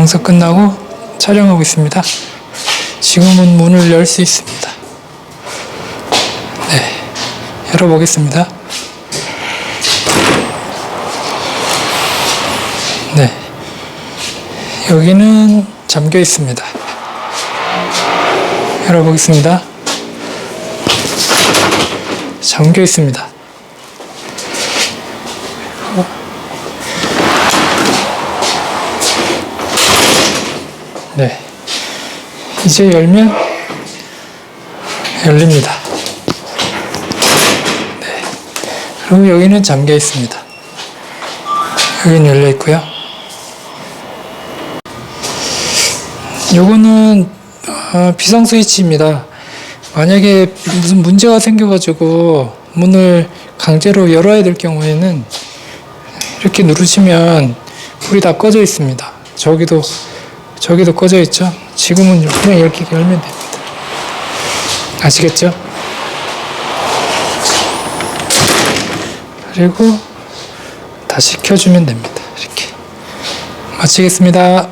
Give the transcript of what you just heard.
공사 끝나고 촬영하고 있습니다. 지금은 문을 열 수 있습니다. 네, 열어보겠습니다. 네, 여기는 잠겨 있습니다. 열어보겠습니다. 잠겨 있습니다. 네. 이제 열면 열립니다. 네. 그리고 여기는 잠겨 있습니다. 여기는 열려 있고요. 요거는 어, 비상 스위치입니다. 만약에 무슨 문제가 생겨가지고 문을 강제로 열어야 될 경우에는 이렇게 누르시면 불이 다 꺼져 있습니다. 저기도 저기도 꺼져 있죠. 지금은 그냥 이렇게 열면 됩니다. 아시겠죠? 그리고 다시 켜주면 됩니다. 이렇게 마치겠습니다.